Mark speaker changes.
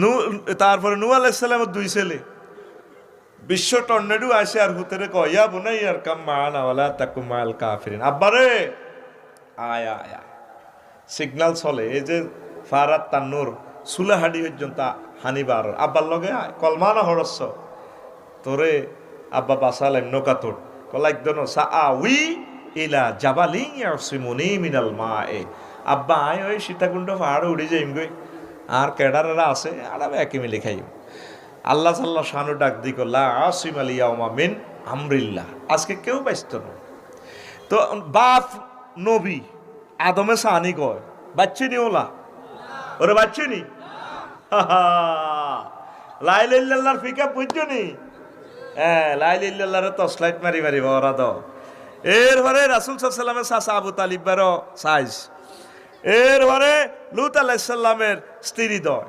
Speaker 1: নু তারপরে নু আলাইসাল্লামের দুই ছেলে। বিশ্ব টর্নেডু আসে আর হুতেরে কয়া বোনাই আর কাম মান আওয়ালা তাকু মাল কাফিরিন। আব্বারে! আয়া আয়া সিগনাল চলে এই যে ফারাত তান্নুর সুলাহাডি পর্যন্ত হানিবার আব্বার লগে আয়, কলমানা হরস্য তোরে আব্বা বাসালেন নৌকা তোর। কলাইক দন সা আউই ইলা জাবালিং ইয়াসিমুনি মিনাল মা এ আব্বা আয় ওই সীতাকুণ্ড পাহাড়ে উড়ে যাইম গই। আর কেডারেরা আছে, আর আমি একই মিলে খাইম আল্লাহ সাল্লাহ শানু ডাক দি করলা আসিম আলী ইয়াউমা মিন আমরিল্লাহ। আজকে কেউ পাইত না তো বাপ নবী আদমে সানি কয়, বাচ্চি নি। ওলা ওরে বাচ্চি নি? লাইলার ফিকা বুঝছ নি? হ্যাঁ লাইলার তসলাইট মারি মারিব ওরা তো এরপরে রাসুল সাল্লামের চাচা আবু তালিবারও সাইজ। এরপরে লুত আলাইসাল্লামের স্ত্রী দয়